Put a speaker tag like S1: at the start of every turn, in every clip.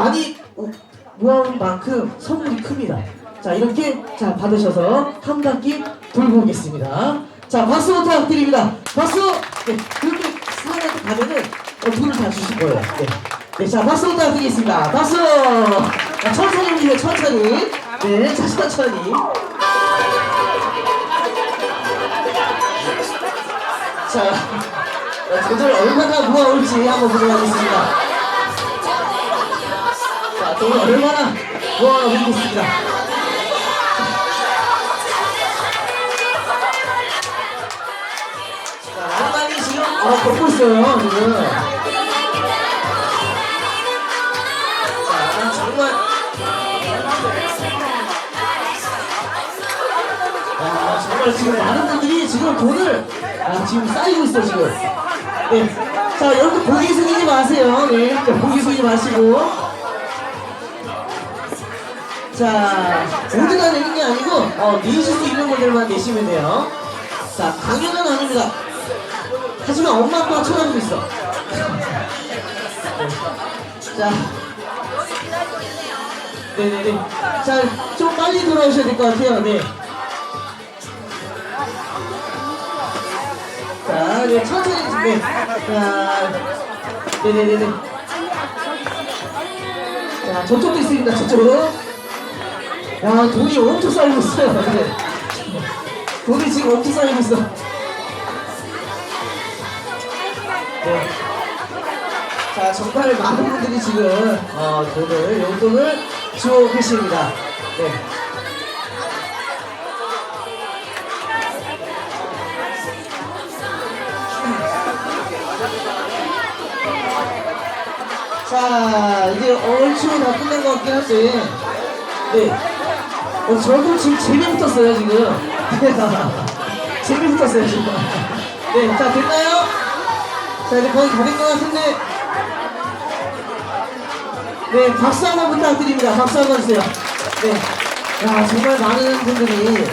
S1: 많이 모아온 만큼 선물이 큽니다. 자 이렇게 자 받으셔서 한 바퀴 돌고 오겠습니다. 자 박수 부탁드립니다. 박수. 네, 그렇게 사람한테 가면은 어, 돈을 다 주실 거예요. 네. 네, 자 박수 부탁드리겠습니다. 박수. 자, 천천히 움직여 천천히. 네, 자 천천히. 자, 어, 돈을 얼마나 모아올지 한번 보도록 하겠습니다. 자, 돈을 얼마나 모아오겠습니다. 자, 하나님 지금 어, 걷고 있어요, 지금. 자, 정말. 아, 정말 지금 많은 분들이 지금 돈을 아, 지금 쌓이고 있어, 지금. 네. 자, 여러분 고개 숙이지 마세요. 네. 자, 고개 숙이지 마시고. 자, 모두가 내는 게 아니고, 어, 내실 수 있는 분들만 내시면 돼요. 자, 강연은 아닙니다. 하지만 엄마 아빠가 쳐다보고 있어. 네. 자. 네네네. 자, 좀 빨리 돌아오셔야 될 것 같아요. 네. 자, 네, 천천히 준비. 자, 네네네네. 자, 저쪽도 있습니다. 저쪽. 야, 돈이 엄청 쌓이고 있어요. 네. 돈이 지금 엄청 쌓이고 있어. 네. 자, 정말 많은 분들이 지금 어, 돈을, 용돈을 주고 계십니다. 네. 자, 이제 얼추 다 끝낸 것 같긴 한데, 네. 어, 저도 지금 재미 붙었어요, 지금. 재미 붙었어요, 지금. 네, 자, 됐나요? 자, 이제 거의 다 된 것 같은데. 네, 박수 한번 부탁드립니다. 박수 한번 주세요. 네. 야, 정말 많은 분들이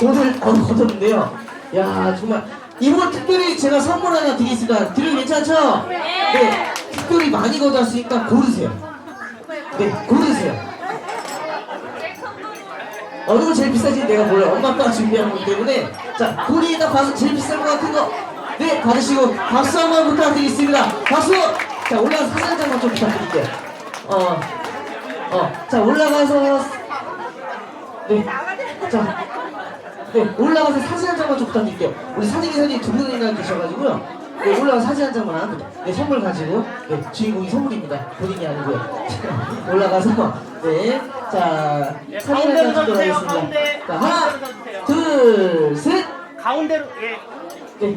S1: 돈을 어, 걷었는데요. 야, 정말. 이번 특별히 제가 선물 하나 드리겠습니다. 드리면 괜찮죠? 네. 특별히 많이 걷었으니까 고르세요. 네, 고르세요. 어느 거 제일 비싸지 내가 몰라요. 엄마 아빠가 준비한 거기 때문에. 자, 본인이가 봐서 제일 비싼 거 같은 거. 네, 받으시고 박수 한 번 부탁드리겠습니다. 박수! 자, 올라가서 사진 한 장만 좀 부탁드릴게요. 어, 어. 자, 올라가서. 네. 자. 네, 올라가서 사진 한 장만 좀 부탁드릴게요. 우리 사진 기사님 두 분이나 계셔가지고요. 네, 올라가서 사진 한 장만. 네, 선물 가지고. 네, 주인공이 선물입니다. 본인이 아니고요. 올라가서. 네. 자, 사진 한장 찍도록
S2: 가운데로
S1: 하겠습니다.
S2: 가운데.
S1: 자, 하나,
S2: 가운데로 서주세요.
S1: 둘, 셋.
S2: 가운데로 예.
S1: 네.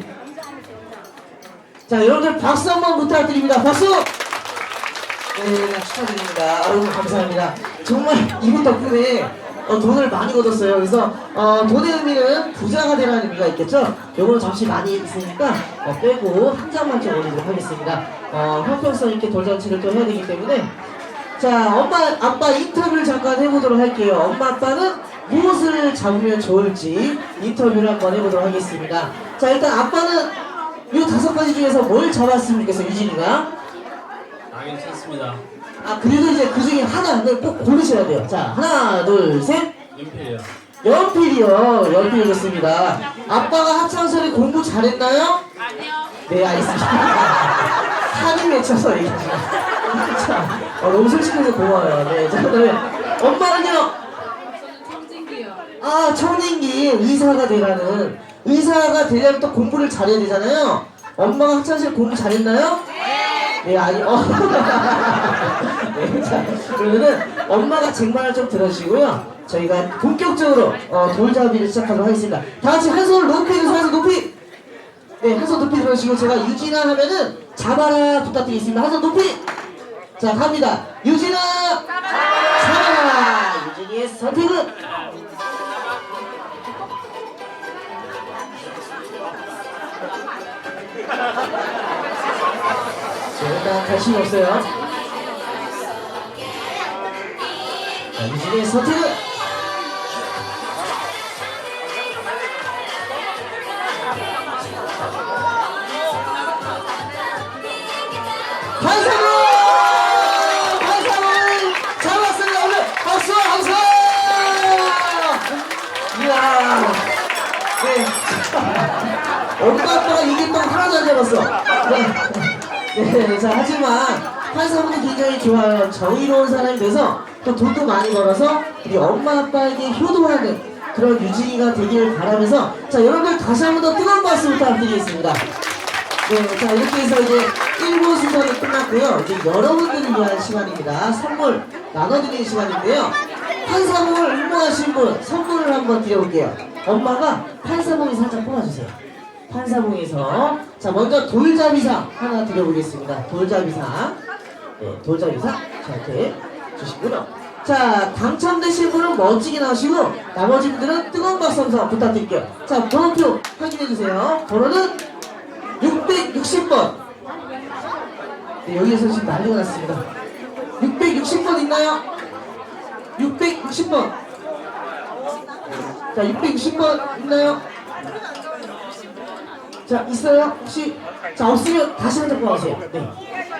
S1: 자, 여러분들 박수 한번 부탁드립니다. 박수! 네, 축하드립니다. 아유, 감사합니다. 정말 이분 덕분에 어, 돈을 많이 얻었어요. 그래서 어, 돈의 의미는 부자가 되라는 의미가 있겠죠? 요거는 잠시 많이 있으니까 어, 빼고 한 장만 좀 올리도록 하겠습니다. 어, 형평성 있게 돌잔치를 또 해야 되기 때문에 자, 엄마, 아빠 인터뷰를 잠깐 해보도록 할게요. 엄마, 아빠는 무엇을 잡으면 좋을지 인터뷰를 한번 해보도록 하겠습니다. 자, 일단 아빠는 이 다섯 가지 중에서 뭘 잡았으면 좋겠어요, 유진이가?
S3: 아 괜찮습니다.
S1: 아, 그래도 이제 그 중에 하나를 꼭 고르셔야 돼요. 자, 하나, 둘, 셋.
S3: 연필이요.
S1: 연필이요. 연필 좋습니다. 아빠가 학창시절에 공부 잘했나요?
S4: 아니요.
S1: 네, 알겠습니다. 한이 맺혀서 얘기하죠. 자, 어, 너무 솔직해서 고마워요. 네, 자, 그다음에 엄마는요?
S4: 저는 청진기요.
S1: 아, 청진기 의사가 되라는 의사가 되려면 또 공부를 잘해야 되잖아요. 엄마가 학창시절 공부 잘했나요? 네, 아니, 어. 네, 자, 그러면은 엄마가 쟁반을 좀 들어주시고요. 저희가 본격적으로 어, 돌잡이를 시작하도록 하겠습니다. 다 같이 한 손을 높이 들어서 한 손 높이. 네, 한 손 높이 들어주시고 제가 유진아 하면은 잡아라 부탁드리겠습니다. 한 손 높이. 자, 갑니다. 유진아! 잡아라! 유진이의 선택은? 자, 일단 관심이 없어요. 자, 유진이의 선택은? 네, 자, 하지만 판사분이 굉장히 좋아요. 정의로운 사람이 돼서 또 돈도 많이 벌어서 우리 엄마 아빠에게 효도하는 그런 유진이가 되길 바라면서 자, 여러분들 다시 한 번 더 뜨거운 박수 부탁드리겠습니다. 네, 자, 이렇게 해서 이제 1부 순서는 끝났고요. 이제 여러분들을 위한 시간입니다. 선물 나눠드리는 시간인데요. 판사봉을 응모하신 분 선물을 한번 드려볼게요. 엄마가 판사봉이 살짝 뽑아주세요. 판사봉에서 자 먼저 돌잡이상 하나 드려보겠습니다. 돌잡이상 네 돌잡이상 자 이렇게 주시고요. 자 당첨되신 분은 멋지게 나오시고 나머지 분들은 뜨거운 박수 한번 부탁드릴게요. 자 번호표 확인해주세요. 번호는 660번 네 여기에서 지금 난리가 났습니다. 660번 있나요? 660번 자 660번 있나요? 자 있어요? 혹시 자 없으면 다시 한번 뽑아주세요 네.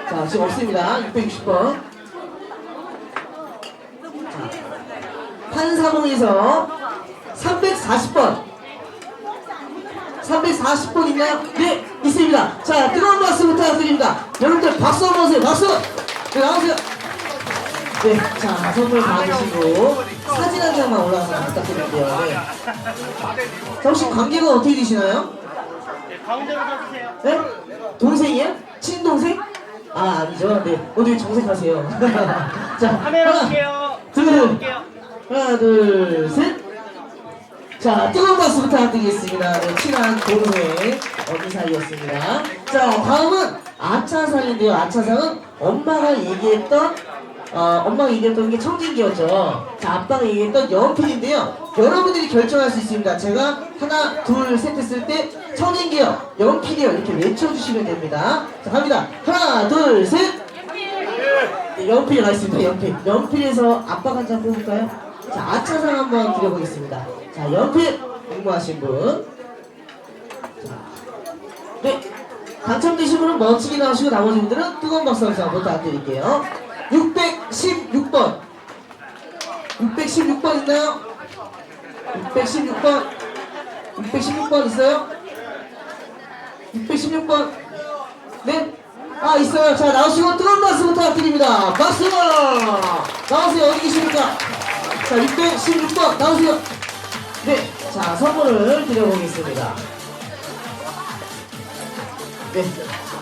S1: 자 지금 없습니다 660번 자 판사봉에서 340번 340번 있나요? 네 있습니다 자 뜨거운 박수 부탁드립니다 여러분들 박수 한번 주세요 박수 네 나오세요 네, 자 선물 받으시고 사진 한 장만 올라가서 부탁드릴게요. 네. 자 혹시 관계가 어떻게 되시나요?
S2: 가운데로 서주세요.
S1: 네? 동생이에요? 친동생? 아 아니죠. 네, 어디 정색하세요. 자
S2: 카메라
S1: 하나,
S2: 볼게요.
S1: 둘,
S2: 볼게요.
S1: 하나, 둘, 셋. 자, 뜨거운 박수 부탁드리겠습니다. 네, 친한 동생 언니 사이였습니다. 자, 다음은 아차상인데요. 아차상은 엄마가 얘기했던 어, 엄마가 얘기했던 게 청진기였죠. 자, 아빠가 얘기했던 연필인데요. 여러분들이 결정할 수 있습니다. 제가 하나, 둘, 셋 했을 때 청진기요, 연필이요 이렇게 외쳐주시면 됩니다. 자, 갑니다. 하나, 둘, 셋. 네, 연필이 나있습니다. 연필. 연필에서 아빠가 한장 뽑을까요? 자, 아차상 한번 드려보겠습니다. 자, 연필 응모하신 분. 자, 네. 당첨되신 분은 멋지게 나오시고 나머지 분들은 뜨거운 박수 한번 부탁드릴게요. 616번 있나요? 616번. 616번 있어요? 616번. 네? 아 있어요. 자 나오시고 뜨거운 박수 부탁드립니다. 박수! 나오세요. 어디 계십니까? 자 616번 나오세요. 네. 자 선물을 드려보겠습니다. 네.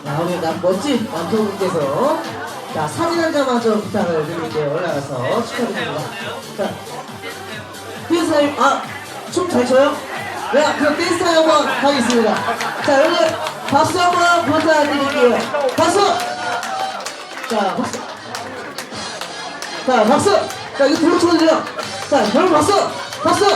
S1: 자 우리 남 멋진 남편분께서 자 사진 한 장만 좀 부탁을 드릴게요. 올라가서 축하드립니다. 자 댄스 타임 아 춤 잘 춰요? 네, 그럼 댄스 타임 한번 가겠습니다. 자 여러분 박수 한번 부탁드릴게요. 박수! 자 박수. 자 박수. 자 이거 들어 쳐주세요. 자 여러분 박수. 박수.